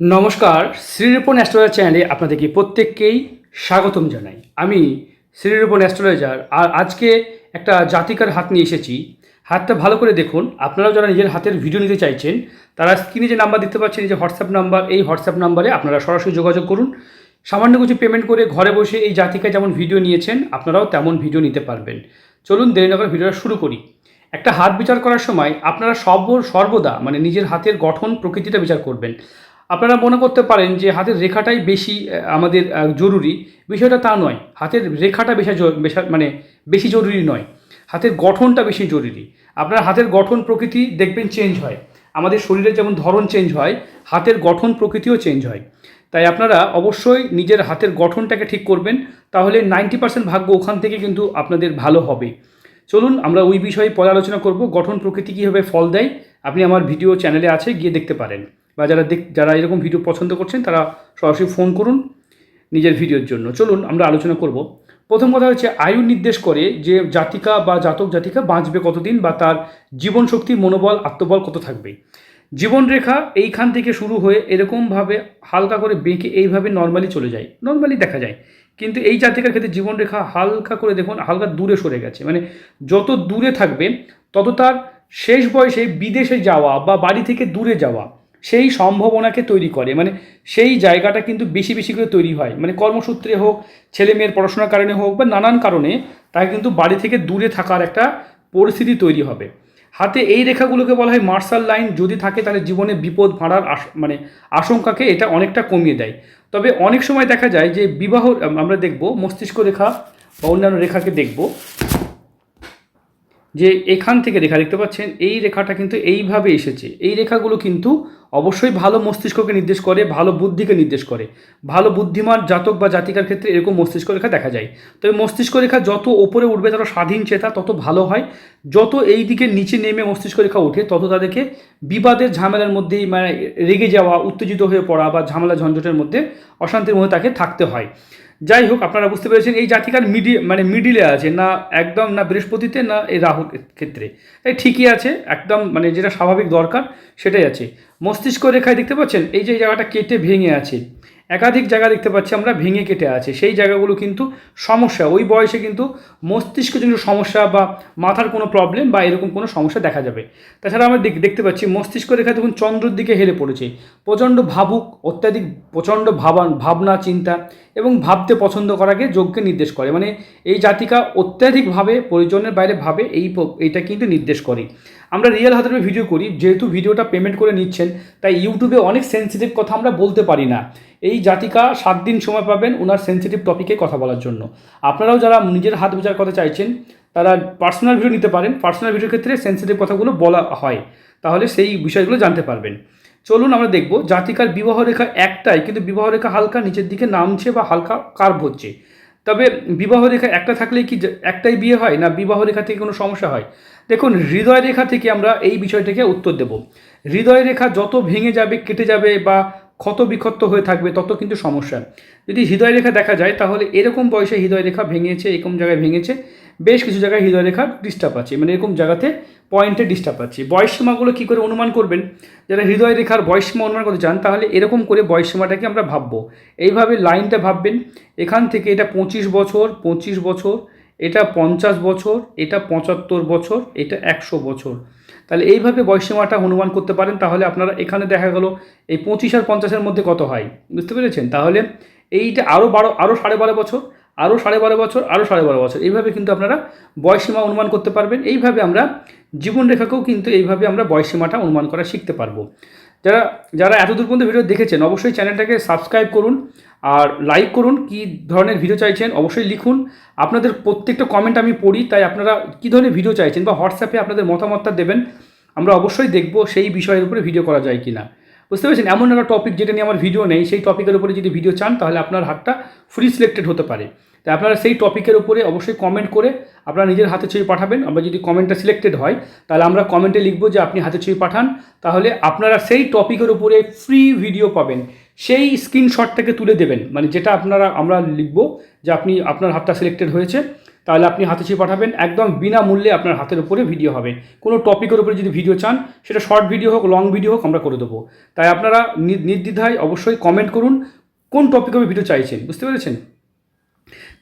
নমস্কার শ্রীরূপন অ্যাস্ট্রোলজার চ্যানেলে আপনাদেরকে প্রত্যেককেই স্বাগতম জানাই। আমি শ্রীরূপন অ্যাস্ট্রোলজার, আর আজকে একটা জাতিকার হাত নিয়ে এসেছি। হাতটা ভালো করে দেখুন। আপনারাও যারা নিজের হাতের ভিডিও নিতে চাইছেন, তারা স্ক্রিনে যে নাম্বার দিতে পারছেন যে হোয়াটসঅ্যাপ নাম্বার এই হোয়াটসঅ্যাপ নাম্বারে আপনারা সরাসরি যোগাযোগ করুন। সামান্য কিছু পেমেন্ট করে ঘরে বসে এই জাতিকা যেমন ভিডিও নিয়েছেন, আপনারাও তেমন ভিডিও নিতে পারবেন। চলুন দেরি না করে ভিডিওটা শুরু করি। একটা হাত বিচার করার সময় আপনারা সব সর্বদা মানে নিজের হাতের গঠন, প্রকৃতিটা বিচার করবেন। আপনারা মনে করতে পারেন যে হাতের রেখাটাই বেশি আমাদের জরুরি। বিষয়টা তা নয়। হাতের রেখাটা বেশি মানে বেশি জরুরি নয়। হাতের গঠনটা বেশি জরুরি। আপনার হাতের গঠন প্রকৃতি দেখবেন চেঞ্জ হয়। আমাদের শরীরের যেমন ধরন চেঞ্জ হয়, হাতের গঠন প্রকৃতিও চেঞ্জ হয়। তাই আপনারা অবশ্যই নিজের হাতের গঠনটাকে ঠিক করবেন, তাহলে নাইনটি পার্সেন্ট ভাগ্য ওখান থেকে কিন্তু আপনাদের ভালো হবে। চলুন, আমরা ওই বিষয়ে পরে আলোচনা করব। গঠন প্রকৃতি কীভাবে ফল দেয়, আপনি আমার ভিডিও চ্যানেলে আছে, গিয়ে দেখতে পারেন। বা যারা দেখ, যারা এরকম ভিডিও পছন্দ করছেন, তারা সরাসরি ফোন করুন নিজের ভিডিওর জন্য। চলুন, আমরা আলোচনা করব। প্রথম কথা হচ্ছে, আয়ু নির্দেশ করে যে জাতিকা বা জাতক জাতিকা বাঁচবে কতদিন বা তার জীবন শক্তি মনোবল, আত্মবল কত থাকবে। জীবনরেখা এইখান থেকে শুরু হয়ে এরকমভাবে হালকা করে বেঁকে এইভাবে নর্মালি চলে যায়। নর্মালি দেখা যায়। কিন্তু এই জাতিকার ক্ষেত্রে জীবনরেখা হালকা করে দেখুন, হালকা দূরে সরে গেছে। মানে যত দূরে থাকবে, তত তার শেষ বয়সে বিদেশে যাওয়া বা বাড়ি থেকে দূরে যাওয়া সেই সম্ভাবনাকে তৈরি করে। মানে সেই জায়গাটা কিন্তু বেশি বেশি করে তৈরি হয়। মানে কর্মসূত্রে হোক, ছেলে মেয়ের পড়াশোনার কারণে হোক বা নানান কারণে তাকে কিন্তু বাড়ি থেকে দূরে থাকার একটা পরিস্থিতি তৈরি হবে। হাতে এই রেখাগুলোকে বলা হয় মার্শাল লাইন। যদি থাকে তাহলে জীবনে বিপদ ভাড়ার মানে আশঙ্কাকে এটা অনেকটা কমিয়ে দেয়। তবে অনেক সময় দেখা যায় যে বিবাহ, আমরা দেখব মস্তিষ্ক রেখা বা অন্যান্য রেখাকে দেখব। যে এখান থেকে রেখা দেখতে পাচ্ছেন, এই রেখাটা কিন্তু এইভাবে এসেছে। এই রেখাগুলো কিন্তু অবশ্যই ভালো মস্তিষ্ককে নির্দেশ করে, ভালো বুদ্ধিকে নির্দেশ করে। ভালো বুদ্ধিমান জাতক বা জাতিকার ক্ষেত্রে এরকম মস্তিষ্ক রেখা দেখা যায়। তবে মস্তিষ্ক রেখা যত ওপরে উঠবে তারা স্বাধীন চেতা, তত ভালো হয়। যত এই দিকে নিচে নেমে মস্তিষ্ক রেখা ওঠে, তত তাদেরকে বিবাদের ঝামেলার মধ্যেই মানে রেগে যাওয়া, উত্তেজিত হয়ে পড়া বা ঝামেলা ঝঞ্ঝটের মধ্যে অশান্তির মধ্যে তাকে থাকতে হয়। যাই হোক, আপনারা বুঝতে পেরেছেন এই জাতিকার মিডি মানে মিডিলে আছে, না একদম, না বৃহস্পতিতে, না এই রাহুর ক্ষেত্রে। তাই ঠিকই আছে, একদম মানে যেটা স্বাভাবিক দরকার, সেটাই আছে। মস্তিষ্ক রেখায় দেখতে পাচ্ছেন, এই যে জায়গাটা কেটে ভেঙে আছে। একাধিক জায়গা দেখতে পাচ্ছি আমরা ভেঙে কেটে আছে। সেই জায়গাগুলো কিন্তু সমস্যা, ওই বয়সে কিন্তু মস্তিষ্কজনিত সমস্যা বা মাথার কোনো প্রবলেম বা এরকম কোনো সমস্যা দেখা যাবে। তাছাড়া আমরা দেখ- দেখতে পাচ্ছি মস্তিষ্ক রেখা দেখুন চন্দ্রের দিকে হেলে পড়েছে। প্রচণ্ড ভাবুক, অত্যাধিক প্রচণ্ড ভাবান, ভাবনা, চিন্তা এবং ভাবতে পছন্দ করাকে যোগ্যকে নির্দেশ করে। মানে এই জাতিকা অত্যাধিকভাবে প্রয়োজনের বাইরে ভাবে এই এইটা কিন্তু নির্দেশ করে। আমরা রিয়েল হাতের ভিডিও করি, যেহেতু ভিডিওটা পেমেন্ট করে নিচ্ছেন, তাই ইউটিউবে অনেক সেন্সিটিভ কথা আমরা বলতে পারি না। এই জাতিকা সাত দিন সময় পাবেন ওনার সেন্সিটিভ টপিকে কথা বলার জন্য। আপনারাও যারা নিজের হাত বিচার কথা চাইছেন, তারা পার্সোনাল ভিডিও নিতে পারেন। পার্সোনাল ভিডিওর ক্ষেত্রে সেন্সিটিভ কথাগুলো বলা হয়। তাহলে সেই বিষয়গুলো জানতে পারবেন। চলুন আমরা দেখব, জাতিকার বিবাহ রেখা একটাই, কিন্তু বিবাহ রেখা হালকা নিচের দিকে নামছে বা হালকা কার্ভ হচ্ছে। তবে বিবাহ রেখা একটা থাকলেই কি একটাই বিয়ে হয়, না বিবাহ রেখা থেকে কোনো সমস্যা হয়? দেখুন, হৃদয় রেখা থেকে আমরা এই বিষয়টাকে উত্তর দেব। হৃদয় রেখা যত ভেঙে যাবে, কেটে যাবে বা ক্ষত বিক্ষত হয়ে থাকবে, তত কিন্তু সমস্যা। যদি হৃদয় রেখা দেখা যায়, তাহলে এরকম বয়সে হৃদয় রেখা ভেঙেছে, এরকম জায়গায় ভেঙেছে, বেশ কিছু জায়গায় হৃদয় রেখা ডিস্টার্ব আছে। মানে এরকম জায়গাতে পয়েন্টে ডিস্টার্ব আছে বয়সসীমাগুলো কী করে অনুমান করবেন? যারা হৃদয় রেখার বয়সসীমা অনুমান করতে চান, তাহলে এরকম করে বয়সসীমাটাকে আমরা ভাববো। এইভাবে লাইনটা ভাববেন, এখান থেকে এটা পঁচিশ বছর পঁচিশ বছর, এটা পঞ্চাশ বছর, এটা পঁচাত্তর বছর, এটা একশো বছর। তাহলে এইভাবে বয়সীমাটা অনুমান করতে পারেন, তাহলে আপনারা এখানে দেখা গেল এই পঁচিশ আর পঞ্চাশের মধ্যে কত হয়? বুঝতে পেরেছেন? তাহলে এইটা আরও বারো আরও সাড়ে বারো বছর আরও সাড়ে বারো বছর আরও সাড়ে বারো বছর। এইভাবে কিন্তু আপনারা বয়সীমা অনুমান করতে পারবেন। এইভাবে আমরা জীবনরেখাকেও কিন্তু এইভাবে আমরা বয়সীমাটা অনুমান করা শিখতে পারব। যারা যারা এত দূর পর্যন্ত ভিডিও দেখেছেন, অবশ্যই চ্যানেলটাকে সাবস্ক্রাইব করুন আর লাইক করুন, কি ধরনের ভিডিও চাইছেন অবশ্যই লিখুন। আপনাদের প্রত্যেকটা কমেন্ট আমি পড়ি, তাই আপনারা কী ধরনের ভিডিও চাইছেন বা হোয়াটসঅ্যাপে আপনাদের মতামতটা দেবেন, আমরা অবশ্যই দেখব সেই বিষয়ের উপরে ভিডিও করা যায় কি না বুঝতে পেরেছেন? এমন একটা টপিক যেটা নিয়ে আমার ভিডিও নেই, সেই টপিকের উপরে যদি ভিডিও চান, তাহলে আপনার হাতটা ফ্রি সিলেক্টেড হতে পারে। তাই আপনারা সেই টপিকের উপরে অবশ্যই কমেন্ট করে আপনারা নিজের হাতে ছবি পাঠাবেন। আমরা যদি কমেন্টটা সিলেক্টেড হয়, তাহলে আমরা কমেন্টে লিখব যে আপনি হাতে ছবি পাঠান। তাহলে আপনারা সেই টপিকের উপরে ফ্রি ভিডিও পাবেন। সেই স্ক্রিনশটটাকে তুলে দেবেন। মানে যেটা আপনারা, আমরা লিখব যে আপনি, আপনার হাতটা সিলেক্টেড হয়েছে। তাহলে আপনি হাতে ছিপ পাঠাবেন। একদম বিনামূল্যে আপনার হাতের উপরে ভিডিও হবে। কোনো টপিকের উপরে যদি ভিডিও চান, সেটা শর্ট ভিডিও হোক লং ভিডিও হোক, আমরা করে দেবো। তাই আপনারা নির্দ্বিধায় অবশ্যই কমেন্ট করুন, কোন টপিকের ভিডিও চাইছেন, বুঝতে পেরেছেন?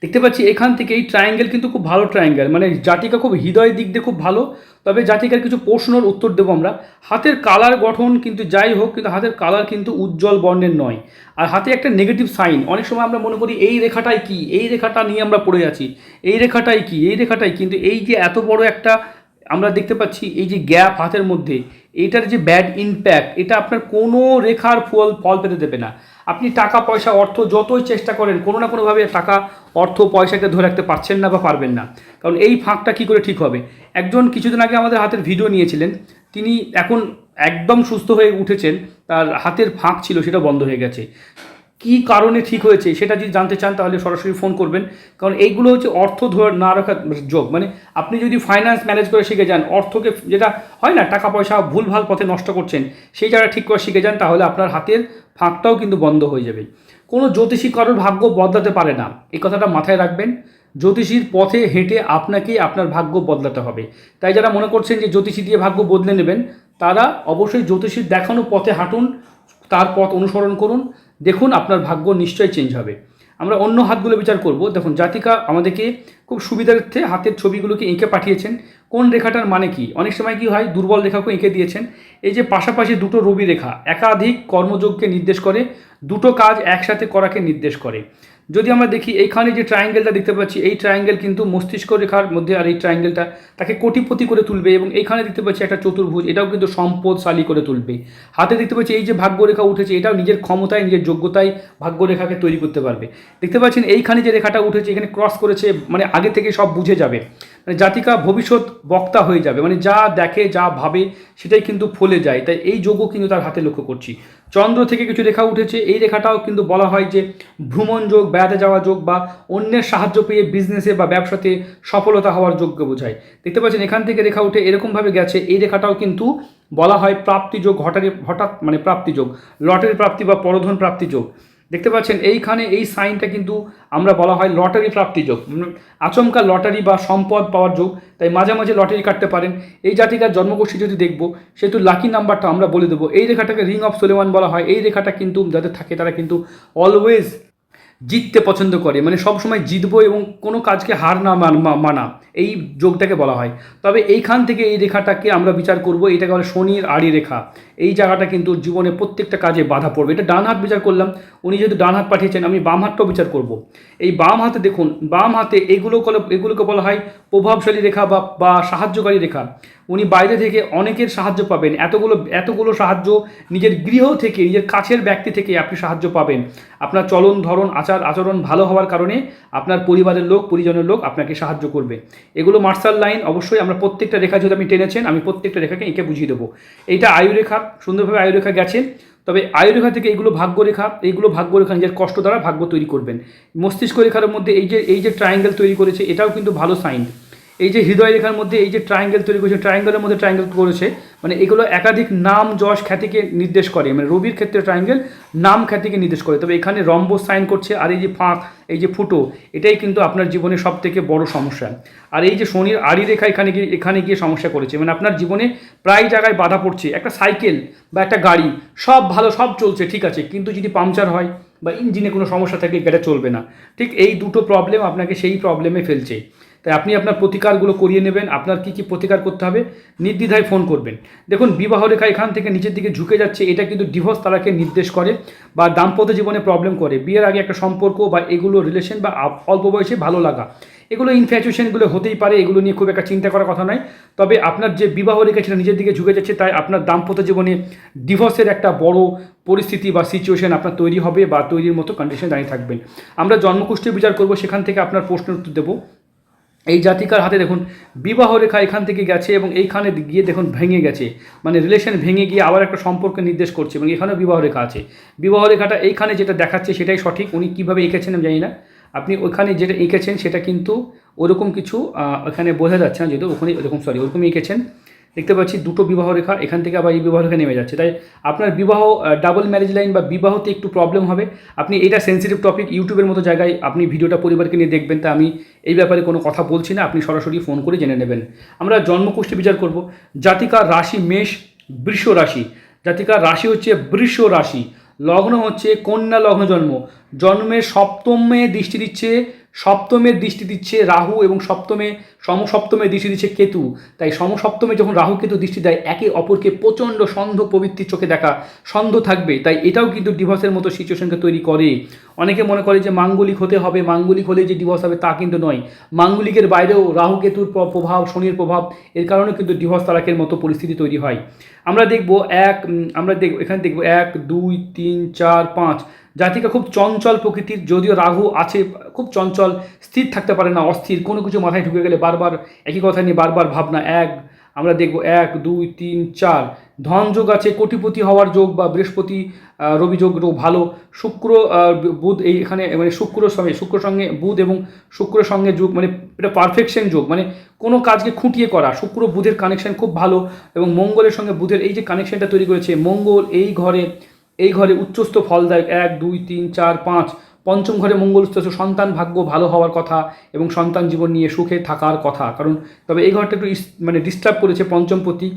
দেখতে পাচ্ছি এখান থেকে এই ট্রায়াঙ্গেল কিন্তু খুব ভালো ট্রায়াঙ্গেল মানে জাতিকা খুব হৃদয়ের দিক দিয়ে খুব ভালো, তবে জাতিকার কিছু প্রশ্নের উত্তর দেবো আমরা। হাতের কালার গঠন কিন্তু যাই হোক, কিন্তু হাতের কালার কিন্তু উজ্জ্বল বর্ণের নয়। আর হাতে একটা নেগেটিভ সাইন অনেক সময় আমরা মনে করি এই রেখাটাই কি, এই রেখাটা নিয়ে আমরা পড়ে আছি, এই রেখাটাই কি, এই রেখাটাই কিন্তু এই যে এত বড় একটা আমরা দেখতে পাচ্ছি এই যে গ্যাপ হাতের মধ্যে, এটার যে ব্যাড ইম্প্যাক্ট এটা আপনার কোনো রেখার ফল ফল পেতে দেবে না। আপনি টাকা, পয়সা, অর্থ যতই চেষ্টা করেন, কোনো না কোনোভাবে টাকা, অর্থ পয়সাকে ধরে রাখতে পারছেন না বা পারবেন না। কারণ এই ফাঁকটা কী করে ঠিক হবে? একজন কিছুদিন আগে আমাদের হাতের ভিডিও নিয়েছিলেন, তিনি এখন একদম সুস্থ হয়ে উঠেছেন, তার হাতের ফাঁক ছিল, সেটা বন্ধ হয়ে গেছে। কী কারণে ঠিক হয়েছে সেটা যদি জানতে চান তাহলে সরাসরি ফোন করবেন। কারণ এইগুলো হচ্ছে অর্থ ধরে না রাখার যোগ। মানে আপনি যদি ফাইন্যান্স ম্যানেজ করে শিখে যান, অর্থকে যেটা হয় না, টাকা পয়সা ভুলভাল পথে নষ্ট করছেন, সেই জায়গা ঠিক করে শিখে যান, তাহলে আপনার হাতের ফাঁকটাও কিন্তু বন্ধ হয়ে যাবে। কোনো জ্যোতিষী কারোর ভাগ্য বদলাতে পারে না। এই কথাটা মাথায় রাখবেন। জ্যোতিষীর পথে হেঁটে আপনাকেই আপনার ভাগ্য বদলাতে হবে। তাই যারা মনে করছেন যে জ্যোতিষী দিয়ে ভাগ্য বদলে নেবেন, তারা অবশ্যই জ্যোতিষীর দেখানো পথে হাঁটুন। তার পথ অনুসরণ করুন। দেখুন আপনার ভাগ্য নিশ্চয়ই চেঞ্জ হবে। আমরা অন্য হাতগুলো বিচার করব। দেখুন, জাতিকা আমাদেরকে খুব সুবিধার্থে হাতের ছবিগুলোকে এঁকে পাঠিয়েছেন। কোন রেখাটার মানে কি? অনেক সময় কি হয়, দুর্বল রেখাকে এঁকে দিয়েছেন। এই যে পাশাপাশি দুটো রবি রেখা, একাধিক কর্মযোগকে নির্দেশ করে, দুটো কাজ একসাথে করাকে নির্দেশ করে। যদি আমরা দেখি, এইখানে যে ট্রায়াঙ্গেলটা দেখতে পাচ্ছি, এই ট্রায়াঙ্গেল কিন্তু মস্তিষ্ক রেখার মধ্যে আর এই ট্রায়াঙ্গেলটা তাকে কোটিপতি করে তুলবে এবং এইখানে দেখতে পাচ্ছি একটা চতুর্ভুজ, এটাও কিন্তু সম্পদশালী করে তুলবে। হাতে দেখতে পাচ্ছি এই যে ভাগ্যরেখা উঠেছে, এটাও নিজের ক্ষমতায়, নিজের যোগ্যতায় ভাগ্যরেখাকে তৈরি করতে পারবে। দেখতে পাচ্ছেন, এইখানে যে রেখাটা উঠেছে, এখানে ক্রস করেছে মানে আগে থেকে সব বুঝে যাবে। মানে জাতিকা ভবিষ্যৎ বক্তা হয়ে যাবে মানে যা দেখে, যা ভাবে সেটাই কিন্তু ফলে যায়। তাই এই যোগও কিন্তু তার হাতে লক্ষ্য করছি। চন্দ্র থেকে কিছু রেখা উঠেছে, এই রেখাটাও কিন্তু বলা হয় যে ভ্রমণ যোগ, বেড়াতে যাওয়া যোগ বা অন্যের সাহায্য পেয়ে বিজনেসে বা ব্যবসাতে সফলতা হওয়ার যোগ্য বোঝায়। দেখতে পাচ্ছেন এখান থেকে রেখা উঠে এরকমভাবে গেছে, এই রেখাটাও কিন্তু বলা হয় প্রাপ্তিযোগ হঠাৎ হঠাৎ মানে প্রাপ্তিযোগ লটারি প্রাপ্তি বা পরধন প্রাপ্তিযোগ দেখতে পাচ্ছেন, এইখানে এই সাইনটা কিন্তু আমরা বলা হয় লটারি প্রাপ্তিযোগ যোগ। আচমকা লটারি বা সম্পদ পাওয়ার যোগ। তাই মাঝে মাঝে লটারি কাটতে পারেন। এই জাতিকার জন্মগোষ্ঠী যদি দেখব সেহেতু লাকি নাম্বারটা আমরা বলে দেবো। এই রেখাটাকে রিং অফ সোলেমান বলা হয়। এই রেখাটা কিন্তু যাদের থাকে, তারা কিন্তু অলওয়েজ জিততে পছন্দ করে। মানে সবসময় জিতবো এবং কোনো কাজকে হার না মানা এই যোগটাকে বলা হয়। তবে এইখান থেকে এই রেখাটাকে আমরা বিচার করব। এটাকে বলে শনির আড়ি রেখা। এই জায়গাটা কিন্তু জীবনে প্রত্যেকটা কাজে বাধা পড়বে। এটা ডান হাত বিচার করলাম। উনি যেহেতু ডান হাত পাঠিয়েছেন, আমি বাম হাতটাও বিচার করব। এই বাম হাতে দেখুন, বাম হাতে এগুলো এগুলোকে বলা হয় প্রভাবশালী রেখা বা বা সাহায্যকারী রেখা। উনি বাইরে থেকে অনেকের সাহায্য পাবেন। এতগুলো এতগুলো সাহায্য নিজের গৃহ থেকে, নিজের কাছের ব্যক্তি থেকে আপনি সাহায্য পাবেন। আপনার চলন, ধরন, আচার, আচরণ ভালো হওয়ার কারণে আপনার পরিবারের লোক, পরিজনের লোক আপনাকে সাহায্য করবে। এগুলো মার্শাল লাইন, অবশ্যই আমরা প্রত্যেকটা রেখা যদি আপনি টেনেছেন, আমি প্রত্যেকটা রেখাকে এঁকে বুঝিয়ে দেবো। এইটা আয়ুরেখা সুন্দরভাবে আয়ুরেখা গেছে তবে আয়ুরেখা থেকে এইগুলো ভাগ্যরেখা এইগুলো ভাগ্যরেখা নিজের কষ্ট দ্বারা ভাগ্য তৈরি করবেন। মস্তিষ্ক রেখার মধ্যে এই যে এই যে ট্রায়াঙ্গেল তৈরি করেছে, এটাও কিন্তু ভালো সাইন এই যে হৃদয় রেখার মধ্যে এই যে ট্রায়াঙ্গেল তৈরি করেছে ট্রায়াঙ্গেলের মধ্যে ট্রায়াঙ্গেল করেছে মানে এগুলো একাধিক নাম, যশ, খ্যাতিকে নির্দেশ করে। মানে রবির ক্ষেত্রে ট্রায়াঙ্গেল নাম, খ্যাতিকে নির্দেশ করে। তবে এখানে রম্ব সাইন করছে, আর এই যে ফাঁক, এই যে ফুটো, এটাই কিন্তু আপনার জীবনে সব থেকে বড় সমস্যা। আর এই যে শনির আড়ি রেখা এখানে গিয়ে এখানে গিয়ে সমস্যা করেছে। মানে আপনার জীবনে প্রায় জায়গায় বাধা পড়ছে। একটা সাইকেল বা একটা গাড়ি, সব ভালো, সব চলছে, ঠিক আছে। কিন্তু যদি পাংচার হয় বা ইঞ্জিনে কোনো সমস্যা থাকে, এটা চলবে না। ঠিক এই দুটো প্রবলেম আপনাকে সেই প্রবলেমে ফেলছে। তাই আপনি আপনার প্রতিকারগুলো করিয়ে নেবেন, আপনার কি কি প্রতিকার করতে হবে, নির্দ্বিধায় ফোন করবেন। দেখুন, বিবাহ রেখা এখান থেকে নিচের দিকে ঝুঁকে যাচ্ছে, এটা কিন্তু ডিভোর্স তালাকে নির্দেশ করে বা দাম্পত্য জীবনে প্রবলেম করে। বিয়ের আগে একটা সম্পর্ক বা এগুলো রিলেশন বা অল্প বয়সে ভালো লাগা। এগুলো ইনফ্যাচুয়েশনগুলো হতেই পারে, এগুলো নিয়ে খুব একটা চিন্তা করার কথা নয়। তবে আপনার যে বিবাহ রেখা সেটা নিজের দিকে ঝুঁকে যাচ্ছে, তাই আপনার দাম্পত্য জীবনে ডিভোর্সের একটা বড় পরিস্থিতি বা সিচুয়েশন আপনার তৈরি হবে বা তৈরির মতো কন্ডিশনে দাঁড়িয়ে থাকবেন। আমরা জন্মকুষ্ঠী বিচার করব, সেখান থেকে আপনার প্রশ্নের উত্তর দেবো। এই জাতিকার হাতে দেখুন, বিবাহ রেখা এখান থেকে গেছে এবং এইখানে গিয়ে দেখুন ভেঙে গেছে। মানে রিলেশন ভেঙে গিয়ে আবার একটা সম্পর্ক নির্দেশ করছে এবং এখানেও বিবাহ রেখা আছে। বিবাহ রেখাটা এইখানে যেটা দেখাচ্ছে সেটাই সঠিক, উনি কীভাবে এঁকেছেন আমি জানি না। আপনি ওইখানে যেটা এঁকেছেন সেটা কিন্তু ওরকম কিছু ওখানে বোঝা যাচ্ছে না যেহেতু ওখানে ওরকম সরি ওরকম এঁকেছেন। দেখতে পাচ্ছি দুটো বিবাহ রেখা, এখান থেকে আবার এই বিবাহ রেখা নেমে যাচ্ছে। তাই আপনার বিবাহ ডাবল ম্যারেজ লাইন বা বিবাহতে একটু প্রবলেম হবে। আপনি এটা সেন্সিটিভ টপিক ইউটিউবের মতো জায়গায় আপনি ভিডিওটা পরিবারকে নিয়ে দেখবেন, তা আমি এই ব্যাপারে কোনো কথা বলছি না, আপনি সরাসরি ফোন করে জেনে নেবেন। আমরা জন্মকুষ্ঠী বিচার করব। জাতিকার রাশি মেষ বৃষ রাশি। জাতিকার রাশি হচ্ছে বৃষ রাশি। লগ্ন হচ্ছে কন্যা লগ্ন জন্ম। জন্মের সপ্তমে দৃষ্টি দিচ্ছে সপ্তমের দৃষ্টি দিচ্ছে রাহু এবং সপ্তমে সমসপ্তমে দৃষ্টি দিচ্ছে কেতু। তাই সমসপ্তমে যখন রাহু কেতু দৃষ্টি দেয়, একে অপরকে প্রচণ্ড সন্ধ প্রবৃত্তির চোখে দেখা সন্ধ থাকবে। তাই এটাও কিন্তু ডিভোর্সের মতো সিচুয়েশনকে তৈরি করে। অনেকে মনে করে যে মাঙ্গলিক হতে হবে, মাঙ্গলিক হলে যে ডিভোর্স হবে তা কিন্তু নয়। মাঙ্গলিকের বাইরেও রাহু কেতুর প্র- প্রভাব, শনির প্রভাব, এর কারণে কিন্তু ডিভোর্স তালাকের মতো পরিস্থিতি তৈরি হয়। আমরা দেখব এক আমরা দেখব এখানে দেখব এক, দুই, তিন, চার, পাঁচ। জাতিকা খুব চঞ্চল প্রকৃতির, যদিও রাহু আছে, খুব চঞ্চল, স্থির থাকতে পারে না, অস্থির, কোনো কিছু মাথায় ঢুকে গেলে বারবার একই কথা নিয়ে বারবার ভাবনা, এক, আমরা দেখব এক, দুই, তিন, চার। ধন যোগ আছে, কোটিপতি হওয়ার যোগ বা বৃহস্পতি রবি যোগ ভালো। শুক্র বুধ এই এখানে মানে শুক্র সঙ্গে শুক্র সঙ্গে বুধ এবং শুক্রের সঙ্গে যোগ মানে এটা পারফেকশন যোগ মানে কোনো কাজকে খুঁটিয়ে করা। শুক্র বুধের কানেকশন খুব ভালো এবং মঙ্গলের সঙ্গে বুধের এই যে কানেকশনটা তৈরি করেছে, মঙ্গল এই ঘরে এই ঘরে উচ্চস্থ ফলদায়ক এক, দুই, তিন, চার, পাঁচ। পঞ্চম ঘরে মঙ্গলস্থ সন্তান ভাগ্য ভালো হওয়ার কথা এবং সন্তান জীবন নিয়ে সুখে থাকার কথা। কারণ তবে এই ঘরটা একটু মানে ডিস্টার্ব করেছে পঞ্চম প্রতি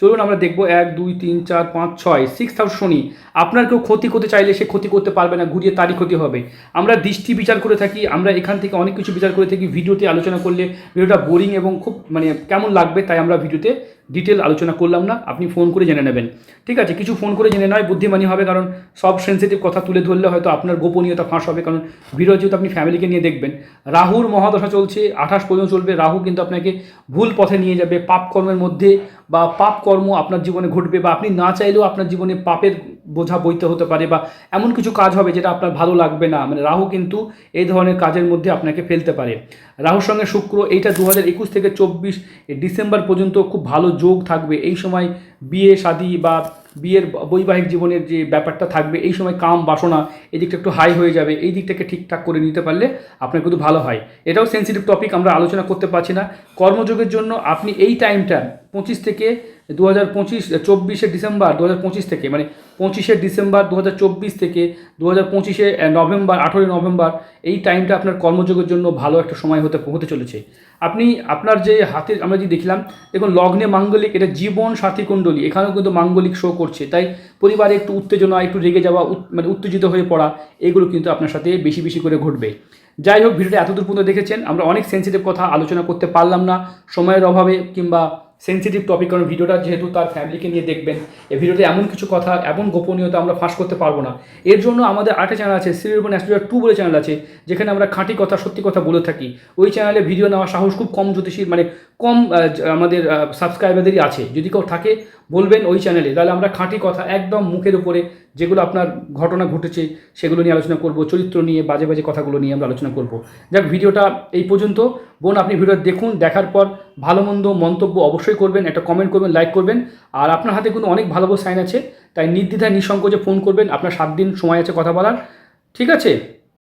চলুন আমরা দেখব এক, দুই, তিন, চার, পাঁচ, ছয় সিক্স হাউস শনি। আপনার কেউ ক্ষতি করতে চাইলে সে ক্ষতি করতে পারবে না, ঘুরিয়ে তারই ক্ষতি হবে। আমরা দৃষ্টি বিচার করে থাকি, আমরা এখান থেকে অনেক কিছু বিচার করে থাকি, ভিডিওতে আলোচনা করলে, ভিডিওটা বোরিং এবং খুব মানে কেমন লাগবে তাই আমরা ভিডিওতে ডিটেল আলোচনা করলাম না, আপনি ফোন করে জেনে নেবেন। ঠিক আছে, কিছু ফোন করে জেনে নয় বুদ্ধিমানী হবে, কারণ সব সেন্সিটিভ কথা তুলে ধরলে হয়তো আপনার গোপনীয়তা ফাঁস হবে, কারণ বিরোধ যেহেতু আপনি ফ্যামিলিকে নিয়ে দেখবেন। রাহুর মহাদশা চলছে, আঠাশ পর্যন্ত চলবে, রাহু কিন্তু আপনাকে ভুল পথে নিয়ে যাবে পাপকর্মের মধ্যে বা পাপ কর্ম আপনার জীবনে ঘটবে বা আপনি না চাইলেও আপনার জীবনে পাপের বোঝা বইতে হতে পারে বা এমন কিছু কাজ হবে যেটা আপনার ভালো লাগবে না। মানে রাহু কিন্তু এই ধরনের কাজের মধ্যে আপনাকে ফেলতে পারে। রাহুর সঙ্গে শুক্র এইটা দু হাজার একুশ থেকে চব্বিশ ডিসেম্বর পর্যন্ত খুব ভালো যোগ থাকবে। এই সময় বিয়ে, শাদি বা বিয়ের বৈবাহিক জীবনের যে ব্যাপারটা থাকবে, এই সময় কাম বাসনা এই দিকটা একটু হাই হয়ে যাবে, এই দিকটাকে ঠিকঠাক করে নিতে পারলে আপনার কিন্তু ভালো হয়। এটাও সেন্সিটিভ টপিক আমরা আলোচনা করতে পারছি না। কর্মযোগের জন্য আপনি এই টাইমটা পঁচিশ থেকে দু হাজার পঁচিশ চব্বিশে ডিসেম্বর দু হাজার পঁচিশ থেকে মানে পঁচিশে ডিসেম্বর দু হাজার চব্বিশ থেকে দু হাজার পঁচিশে নভেম্বর, আঠেরোই নভেম্বর, এই টাইমটা আপনার কর্মযোগের জন্য ভালো একটা সময় হতে হতে চলেছে। আপনি আপনার যে হাতে আমরা যে দেখলাম, দেখুন লগ্নে মাঙ্গলিক, এটা জীবন সাথী কুণ্ডলী, এখানেও কিন্তু মাঙ্গলিক শো করছে। তাই পরিবারে একটু উত্তেজনা, একটু রেগে যাওয়া মানে উত্তেজিত হয়ে পড়া, এগুলো কিন্তু আপনার সাথে বেশি বেশি করে ঘটবে। যাই হোক, ভিডিওটা এতদূর পর্যন্ত দেখেছেন, আমরা অনেক সেন্সিটিভ কথা আলোচনা করতে পারলাম না, সময়ের অভাবে কিংবা সেন্সিটিভ টপিক কারণ ভিডিওটা যেহেতু তার ফ্যামিলিকে নিয়ে দেখবেন, এই ভিডিওতে এমন কিছু কথা, এমন গোপনীয়তা আমরা ফাঁস করতে পারব না। এর জন্য আমাদের আরেকটা চ্যানেল আছে শ্রীরূপন অ্যাস্ট্রোলজার টু বলে চ্যানেল আছে, যেখানে আমরা খাঁটি কথা, সত্যি কথা বলে থাকি। ওই চ্যানেলে ভিডিও নেওয়ার সাহস খুব কম জ্যোতিষীর মানে কম আমাদের সাবস্ক্রাইবারদেরই আছে। যদি কেউ থাকে, বলবেন ওই চ্যানেলে তাহলে আমরা খাঁটি কথা একদম মুখের উপরে যেগুলো আপনার ঘটনা ঘটেছে, সেগুলো নিয়ে আলোচনা করব, চরিত্র নিয়ে, বাজে বাজে কথাগুলো নিয়ে আমরা আলোচনা করব। যাক, ভিডিওটা এই পর্যন্ত। বোন, আপনি ভিডিও দেখুন, দেখার পর ভালো মন্দ মন্তব্য অবশ্যই করবেন, একটা কমেন্ট করবেন লাইক করবেন। আর আপনার হাতে কিন্তু অনেক ভালো ভালো সাইন আছে, তাই নির্দ্বিধায়, নিঃসংকোচে ফোন করবেন। আপনার সাত দিন সময় আছে কথা বলার। ঠিক আছে?